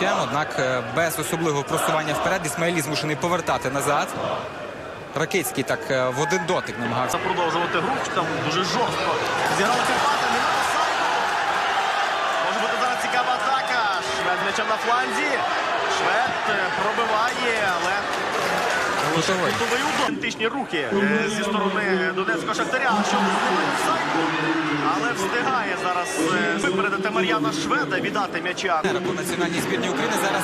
м'ячем, однак е, без особливого просування вперед Ісмаїлі змушений повертати назад. Ракицький так е, в один дотик намагався. Продовжувати гру, там дуже жорстко. Зіграли Карпати. Може бути зараз цікава атака. Швед м'ячем на фланзі. Швед е, пробиває, але Кутовий. Кутовий удар. Ідентичні рухи е, зі сторони Донецького Шахтаря. Що Але встигає зараз е, випередити Мар'яна Шведа, віддати м'яча. По національній збірні України зараз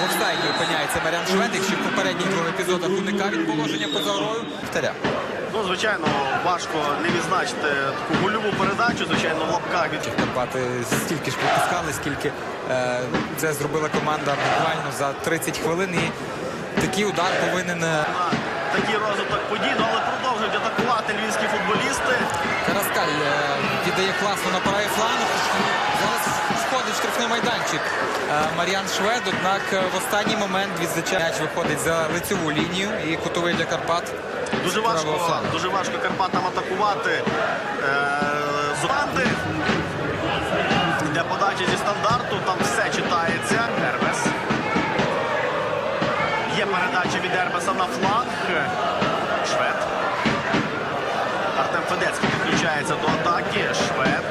в офсайді опиняється Маріан Швед, якщо в попередніх двох епізодах уникав від положення поза грою. Шахтаря. Ну, звичайно, важко не відзначити таку гольову передачу, звичайно, в лапках від Карпати стільки ж пропускали, скільки е, це зробила команда буквально за 30 хвилин. І такий удар повинен е, такий розвиток подій, ну, але продовжують атакувати львівські футболісти. Караскаль е, віддає класно на парає фланг. Зараз входить штрафний майданчик е, Маріан Швед, однак в останній момент відзначає м'яч виходить за лицеву лінію і кутовий для Карпат. Дуже важко, флангу. дуже важко Карпатам атакувати з. Для подачі зі стандарту там передача від на фланг. Швед. Артем Федецький підключається до атаки. Швед.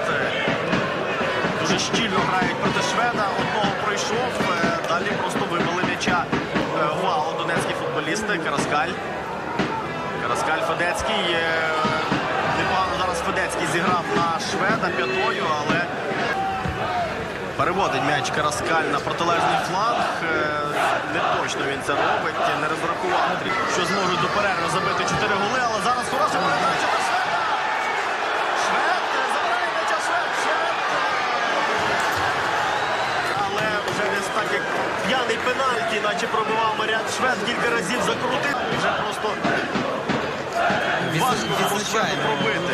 Дуже щільно грають проти Шведа. Одного пройшов. Далі просто вибили м'яча е, донецькі футболісти. Караскаль. Караскаль Федецький. е, Непогано зараз Федецький зіграв на шведа п'ятою, але переводить м'яч Караскаль на протилежний фланг. Е, Не точно він це робить, не розрахував, що зможуть до перерви забити 4 голи, але зараз хороша передача. Швед е, забирає м'яча Швед. Швед. Але вже десь так як п'яний пенальті, наче пробивав Маріан Швед, кілька разів закрутив. Вже просто Важко було Шведу пробити.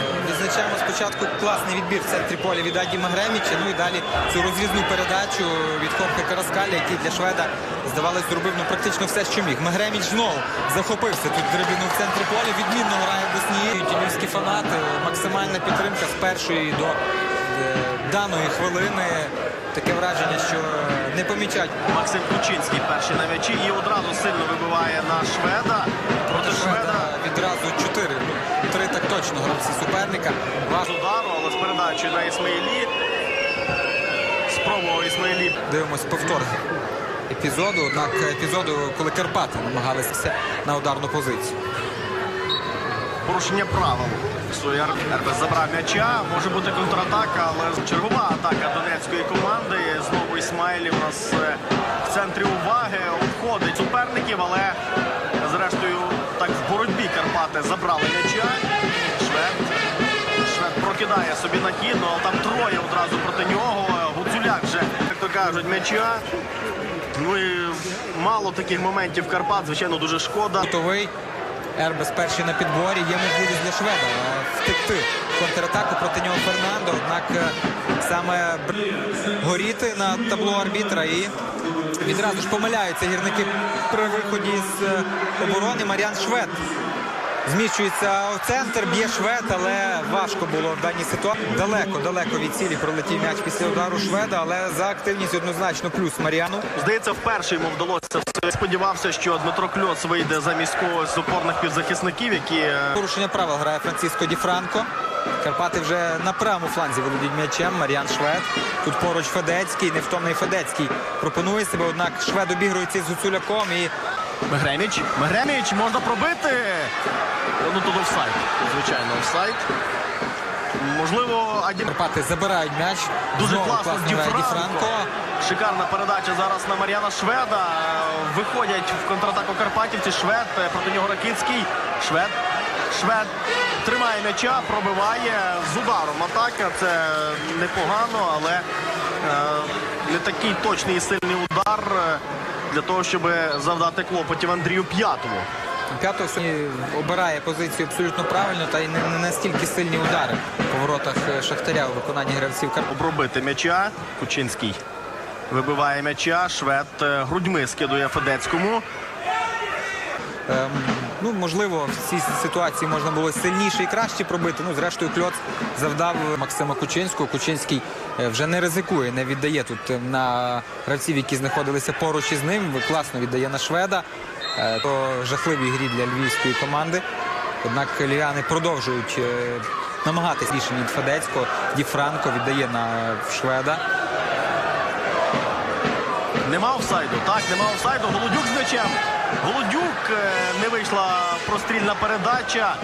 Відзначаємо спочатку класний відбір в центрі поля від Аді Магреміча. Ну і далі цю розрізну передачу від Хорхе Караскаля, який для Шведа, здавалось, зробив ну, практично все, що міг. Магреміч знову захопився тут драбіну в центрі поля. Відмінно грає Боснією. Тімівські фанати. Максимальна підтримка з першої до е, даної хвилини. Таке враження, що не помічать Максим Кучинський перший на м'ячі і одразу сильно вибиває на шведа. Проти Шведа шведа відразу чотири. Точно гравці суперника. Важко удару, але з передачею на Ісмаїлі. Спробував Ісмаїлі. Дивимось повтор епізоду. Однак епізоду, коли Карпати намагалися на ударну позицію. Порушення правил. Суєр Ербес забрав м'яча. Може бути контратака, але чергова атака донецької команди. Знову Ісмаїлі у нас е, в центрі уваги. Обходить суперників, але зрештою так в боротьбі Карпати забрали м'яча. Прокидає собі на хід, ну, але там троє одразу проти нього. Гуцуляк вже, як то кажуть, м'яча. Ну і мало таких моментів Карпат, звичайно, дуже шкода. Готовий. Ербес перший на підборі. Є можливість для Шведа е, втекти контратаку проти нього Фернандо. Однак е, саме горіти на табло арбітра і відразу ж помиляються гірники при виході з е, оборони. Мар'ян Швед зміщується у центр, б'є Швед, але важко було в даній ситуації. Далеко, далеко від цілі пролетів м'яч після удару Шведа, але за активність однозначно плюс Мар'яну. Здається, вперше йому вдалося. Сподівався, що Дмитро Кльоц вийде замість когось з опорних півзахисників, які е, Порушення правил грає Франциско Ді Франко. Карпати вже на правому фланзі володіють м'ячем. Мар'ян Швед. Тут поруч Федецький, невтомний Федецький пропонує себе. Однак Швед обігрується з Гуцуляком і Мегреміч. Мегреміч можна пробити. Ну тут офсайд. Звичайно, офсайд. Можливо, Аді... Карпати забирають м'яч. Дуже Знову класно Ді Франко. Шикарна передача зараз на Мар'яна Шведа. Виходять в контратаку Карпатівці. Швед е, проти нього Ракицький. Швед. Швед тримає м'яча, пробиває з ударом. Атака це непогано, але е, не такий точний і сильний удар для того, щоб завдати клопотів Андрію П'ятому. П'ятого сьогодні обирає позицію абсолютно правильно та й не, не настільки сильні удари по воротах е, Шахтаря у виконанні гравців Обробити м'яча. Кучинський вибиває м'яча. Швед е, грудьми скидує Федецькому. Ем, Ну, можливо, в цій ситуації можна було сильніше і краще пробити. Ну, зрештою, кльоц завдав Максима Кучинського. Кучинський е, вже не ризикує, не віддає тут е, на гравців, які знаходилися поруч із ним. Класно віддає на шведа. Е, То жахливій грі для львівської команди. Однак львів'яни продовжують намагатись рішення від Федецького. Ді Франко віддає на шведа. Нема офсайду. Так, нема офсайду. Голодюк з м'ячем. Голодюк е, не вийшла прострільна передача.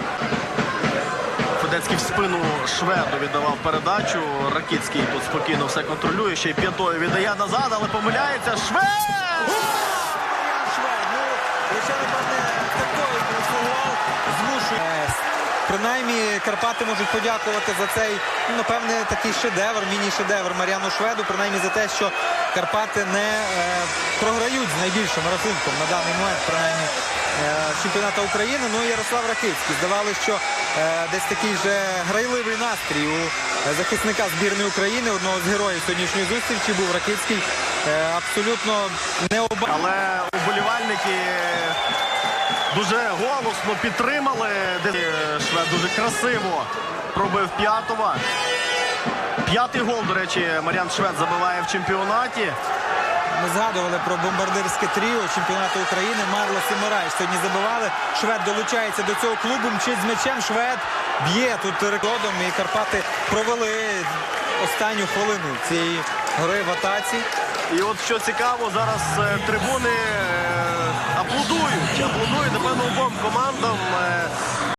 Федецький в спину шведу віддавав передачу. Ракіцький тут спокійно все контролює. Ще й п'ятою віддає назад, але помиляється. Швед! Швед, ну, лише, напевне, такої футбол змушує. Принаймні Карпати можуть подякувати за цей, ну, напевне, такий шедевр, міні-шедевр Мар'яну Шведу, принаймні за те, що Карпати не е, програють з найбільшим рахунком на даний момент, принаймні е, чемпіоната України. Ну і Ярослав Ракицький. Здавалося, що е, десь такий же грайливий настрій у захисника збірної України, одного з героїв сьогоднішньої зустрічі, був Ракицький. Абсолютно не оба. Але уболівальники дуже голосно підтримали. Швед дуже красиво пробив п'ятого. П'ятий гол, до речі, Мар'ян Швед забиває в чемпіонаті. Ми згадували про бомбардирське тріо чемпіонату України. Марлос і Морайш сьогодні забивали. Швед долучається до цього клубу, мчить з м'ячем. Швед б'є тут рекордом. І Карпати провели останню хвилину цієї гри в атаці. І от що цікаво, зараз е, трибуни е, аплодують. Аплодують, напевно, обом командам.